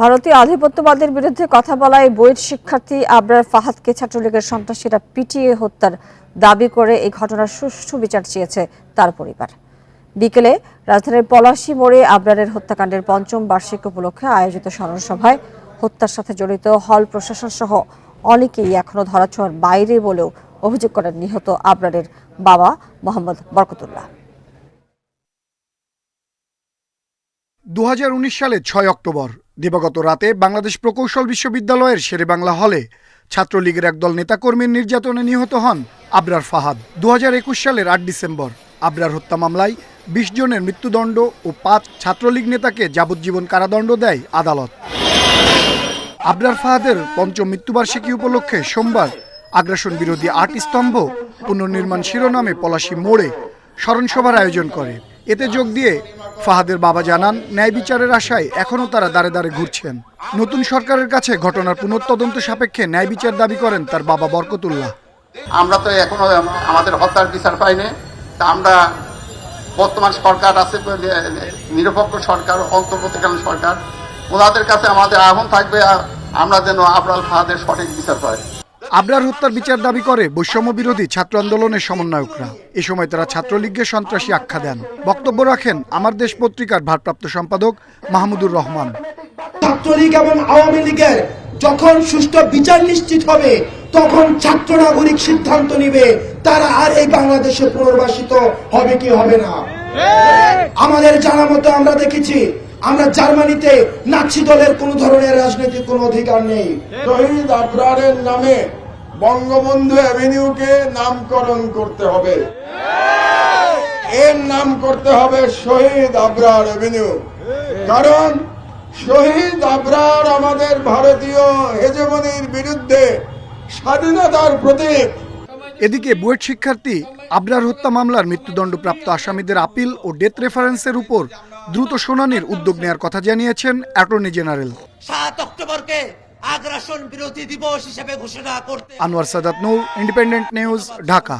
ভারতীয় আধিপত্যবাদের বিরুদ্ধে কথা বলায় বইয়ের শিক্ষার্থী আবরার ফাহাদকে ছাত্রলীগের সন্ত্রাসীরা পিটিয়ে হত্যার দাবি করে এই ঘটনার সুষ্ঠু বিচার চেয়েছে তার পরিবার। বিকেলে রাজধানীর পলাশী মোড়ে আবরারের হত্যাকাণ্ডের পঞ্চম বার্ষিক উপলক্ষে আয়োজিত স্মরণ সভায় হত্যার সাথে জড়িত হল প্রশাসন সহ অনেকেই এখনও ধরাছোঁয়ার বাইরে বলেও অভিযোগ করেন নিহত আবরারের বাবা মোহাম্মদ বরকতুল্লাহ। দু সালে ছয় অক্টোবর দিবাগত রাতে বাংলাদেশ প্রকৌশল বিশ্ববিদ্যালয়ের শেরেবাংলা হলে ছাত্রলীগের একদল নেতাকর্মীর নির্যাতনে নিহত হন আবরার ফাহাদ। দুহাজার একুশ সালের আট ডিসেম্বর আবরার হত্যা মামলায় বিশ জনের মৃত্যুদণ্ড ও পাঁচ ছাত্রলীগ নেতাকে যাবজ্জীবন কারাদণ্ড দেয় আদালত। আবরার ফাহাদের পঞ্চম মৃত্যুবার্ষিকী উপলক্ষে সোমবার আগ্রাসন বিরোধী আট স্তম্ভ পুনর্নির্মাণ শিরোনামে পলাশী মোড়ে স্মরণসভার আয়োজন করে। এতে যোগ দিয়ে ফাহাদের বাবা জানান, ন্যায় বিচারের আশায় এখনও তারা দাঁড়ে দাঁড়ে ঘুরছেন। নতুন সরকারের কাছে ঘটনার পুনঃতদন্ত সাপেক্ষে ন্যায় বিচার দাবি করেন তার বাবা বরকতুল্লাহ। আমরা তো এখনও আমাদের হত্যার বিচার পাইনি। তা আমরা বর্তমান সরকার আছে নিরপেক্ষ সরকার, অন্তর্বর্তীকালীন সরকার। ওনাদের কাছে আমাদের আহ্বান থাকবে আমরা যেন আবরাল ফাহাদের সঠিক বিচার পাই। আবরার হত্যার বিচার দাবি করে বৈষম্য বিরোধী ছাত্র আন্দোলনের সমন্বয়করা। এ সময় তারা ছাত্রলীগকে সন্ত্রাসী আখ্যা দেন। বক্তব্য রাখেন আমার দেশ পত্রিকার ভারপ্রাপ্ত সম্পাদক মাহমুদুর রহমান। ছাত্রলীগ এবং আওয়ামী লীগের যখন সুষ্ঠু বিচার নিশ্চিত হবে তখন ছাত্র নাগরিক সিদ্ধান্ত নিবে তারা আর এই বাংলাদেশে পুনর্বাসিত হবে কি হবে না। আমাদের জানা মতো আমরা দেখেছি আমরা জার্মানিতে নাৎসি দলের কোন ধরনের রাজনৈতিক কোনো অধিকার নেই। শহীদ আবরারের নামে বঙ্গবন্ধু অ্যাভিনিউকে নামকরণ করতে হবে। এর নাম করতে হবে শহীদ আবরার অ্যাভিনিউ। কারণ শহীদ আবরার আমাদের ভারতীয় হেজমনির বিরুদ্ধে স্বাধীনতার প্রতীক। এদিকে বুয়েট শিক্ষার্থী আবরার হত্যা মামলার মৃত্যুদণ্ডপ্রাপ্ত আসামিদের আপিল ও ডেথ রেফারেন্সের উপর দ্রুত শুনানির উদ্যোগ নেওয়ার কথা জানিয়েছেন অ্যাটর্নি জেনারেল। সাত অক্টোবরকে আগ্রাসন বিরোধী দিবস হিসেবে ঘোষণা করতে আনোয়ার সাদাত নূর ইন্ডিপেন্ডেন্ট নিউজ ঢাকা